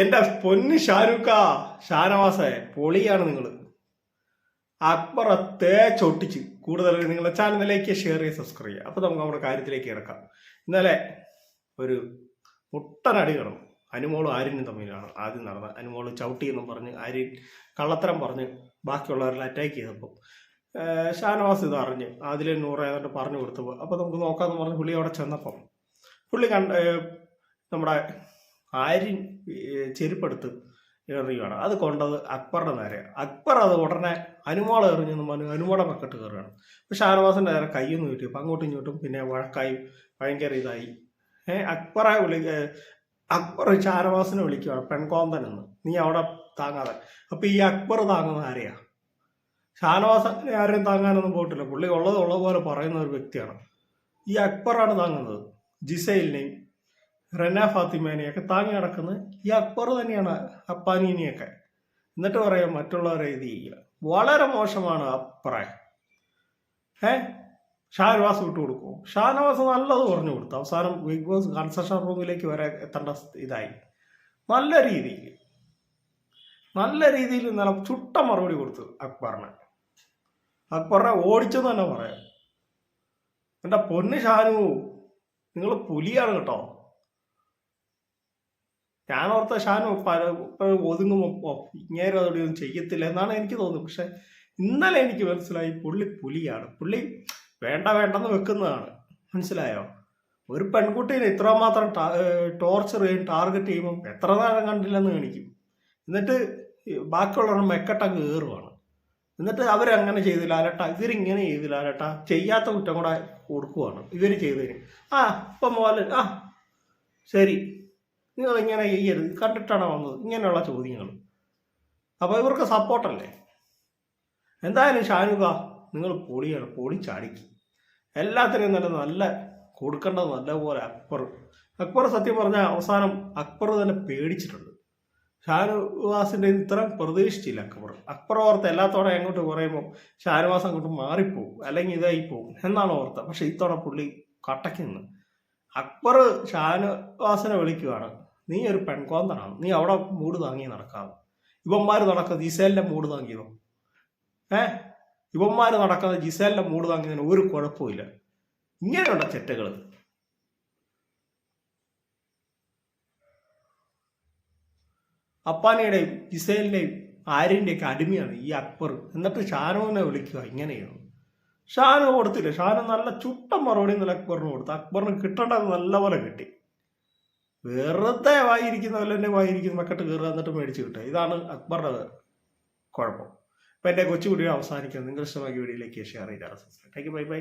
എന്റെ പൊന്ന് ഷാരൂഖ ഷാനവാസേ പൊളിയാണ് നിങ്ങൾ അക്ബർ ചൊട്ടിച്ച് കൂടുതൽ നിങ്ങളെ ചാനലിലേക്ക് ഷെയർ ചെയ്ത് സബ്സ്ക്രൈബ് ചെയ്യുക. അപ്പൊ നമുക്ക് നമ്മുടെ കാര്യത്തിലേക്ക് ഇറക്കാം ഇന്നലെ ഒരു മുട്ടനടി കിടന്നു അനുമോളും ആര്യനും തമ്മിലാണ് ആദ്യം നടന്നത്. അനുമോൾ ചവിട്ടി എന്നും പറഞ്ഞ് ആര്യൻ കള്ളത്തരം പറഞ്ഞ് ബാക്കിയുള്ളവരിൽ അറ്റാക്ക് ചെയ്തപ്പോൾ ഷാനവാസ് ഇത് അറിഞ്ഞ് അതിലെ നൂറ് ഏതാണ്ട് പറഞ്ഞു കൊടുത്തപ്പോൾ അപ്പോൾ നമുക്ക് നോക്കാമെന്ന് പറഞ്ഞ് പുള്ളി അവിടെ ചെന്നപ്പം പുള്ളി കണ്ട നമ്മുടെ ആര്യൻ ചെരുപ്പെടുത്ത് എറിയുകയാണ് അത് കൊണ്ടത് അക്ബറുടെ നേരെ. അക്ബർ അത് ഉടനെ അനുമോളം എറിഞ്ഞെന്ന് പറഞ്ഞു. അനുമോളം പക്കത്ത് കയറുകയാണ്. പക്ഷെ ഷാനവാസിന്റെ നേരെ കൈയൊന്നും കിട്ടി അപ്പം അങ്ങോട്ടും ഇങ്ങോട്ടും പിന്നെ വഴക്കായി ഭയങ്കര ഇതായി. ഏഹ് അക്ബറെ വിളി അക്ബർ ഷാനവാസിനെ വിളിക്കുകയാണ് പെൺകോന്തൻ എന്ന് നീ അവിടെ താങ്ങാതെ. അപ്പം ഈ അക്ബർ താങ്ങുന്ന ആരെയാ? ഷാനവാസിനെ ആരെയും താങ്ങാനൊന്നും പോയിട്ടില്ല. പുള്ളി ഉള്ളത് ഉള്ള പോലെ പറയുന്ന ഒരു വ്യക്തിയാണ്. ഈ അക്ബറാണ് താങ്ങുന്നത്. ജിസൈലിനെയും റെന ഫാത്തിമേനെയൊക്കെ താങ്ങി നടക്കുന്നത് ഈ അക്ബർ തന്നെയാണ് അപ്പാനീനെയൊക്കെ. എന്നിട്ട് പറയാം മറ്റുള്ളവരെ ഇത് ചെയ്യുക വളരെ മോശമാണ് അഭിപ്രായം ഏ? ഷാനവാസ് വിട്ടു കൊടുക്കും. ഷാനവാസ് നല്ലത് പറഞ്ഞു കൊടുത്തു. അവസാനം ബിഗ് ബോസ് കൺസെഷൻ റൂമിലേക്ക് വരെ എത്തേണ്ട ഇതായി. നല്ല രീതിയിൽ. നല്ല രീതിയിൽ നല്ല ചുട്ട മറുപടി കൊടുത്തു അക്ബറിനെ. അക്ബറിനെ ഓടിച്ചെന്ന് തന്നെ പറയാം. എന്റെ പൊന്ന് ഷാനു നിങ്ങൾ പുലിയാണ് കേട്ടോ. ഞാൻ ഓർത്ത ഷാനു പല ഒതുങ്ങുമ്പോൾ ഇങ്ങേരും അതോടെ ഒന്നും ചെയ്യത്തില്ല എന്നാണ് എനിക്ക് തോന്നുന്നത്. പക്ഷെ ഇന്നലെ എനിക്ക് മനസ്സിലായി പുള്ളി പുലിയാണ്. പുള്ളി വേണ്ട വേണ്ടെന്ന് വെക്കുന്നതാണ്. മനസ്സിലായോ? ഒരു പെൺകുട്ടീനെ ഇത്രമാത്രം ടോർച്ചർ ചെയ്യും ടാർഗറ്റ് ചെയ്യുമ്പോൾ എത്ര നേരം കണ്ടില്ലെന്ന് കാണിക്കും. എന്നിട്ട് ബാക്കിയുള്ളവരുടെ മെക്കട്ടങ്ങ് കയറുവാണ് എന്നിട്ട് അവരങ്ങനെ ചെയ്തില്ല. അലട്ട ഇവരിങ്ങനെ ചെയ്തില്ല അലട്ട. ചെയ്യാത്ത കുറ്റം കൂടെ കൊടുക്കുവാണ് ഇവർ ചെയ്തതിന്. ആ ഇപ്പം പോലെ ആ ശരി. നിങ്ങൾ ഇങ്ങനെ ചെയ്യരുത് കണ്ടിട്ടാണ് വന്നത്. ഇങ്ങനെയുള്ള ചോദ്യങ്ങൾ. അപ്പോൾ ഇവർക്ക് സപ്പോർട്ടല്ലേ? എന്തായാലും ഷാനുക നിങ്ങൾ പൊളിയാണ് പൊളി ചാടിക്ക്. എല്ലാത്തിനും നല്ല നല്ല കൊടുക്കേണ്ടത് നല്ലപോലെ അക്ബർ. അക്ബർ സത്യം പറഞ്ഞാൽ അവസാനം അക്ബർ തന്നെ പേടിച്ചിട്ടുണ്ട്. ഷാനുവാസിന്റെ ഇത്രയും പ്രതീക്ഷിച്ചില്ല അക്ബർ. അക്ബർ ഓർത്ത് എല്ലാത്തോടെ അങ്ങോട്ട് പറയുമ്പോൾ ഷാനുവാസ് അങ്ങോട്ട് മാറിപ്പോവും അല്ലെങ്കിൽ ഇതായി പോകും എന്നാണ് ഓർത്ത. പക്ഷെ ഇത്തവണ പുള്ളി കട്ടക്കിന്ന് അക്ബർ ഷാനുവാസിനെ വിളിക്കുവാണ്. നീ ഒരു പെൺകോന്തനാണ്. നീ അവിടെ മൂട് താങ്ങി നടക്കാതെ ഇവന്മാർ നടക്കുന്നത് ജിസേലിന്റെ മൂട് താങ്ങിയതോ? ഏ? ഇവന്മാർ നടക്കുന്നത് ജിസേലിന്റെ മൂട് താങ്ങിയതിന് ഒരു കുഴപ്പമില്ല ഇങ്ങനെയുള്ള ചെറ്റകൾ അപ്പാനയുടെയും ജിസേലിന്റെയും ആര്യന്റെയൊക്കെ അടിമയാണ് ഈ അക്ബർ. എന്നിട്ട് ഷാനുവിനെ വിളിക്കുക ഇങ്ങനെയാണ്. ഷാനു കൊടുത്തില്ല? ഷാനു നല്ല ചുട്ട മറുപടി നല്ല അക്ബറിന് കൊടുത്തു. അക്ബറിന് കിട്ടേണ്ടത് നല്ലപോലെ കിട്ടി. വെറുതെ വായിരിക്കുന്ന വല്ലതിന്റെ വായിരിക്കുന്ന. മക്കട്ട് കയറുക എന്നിട്ട് മേടിച്ച് കിട്ടുക. ഇതാണ് അക്ബറുടെ കുഴപ്പം. അപ്പം എന്റെ കൊച്ചുകുടിയുടെ അവസാനിക്കുന്നത് നിങ്ങൾ ഇഷ്ടമാക്കിയ വീഡിയോയിലേക്ക് ഷെയർ ചെയ്താൽ താങ്ക് യു ബൈ ബൈ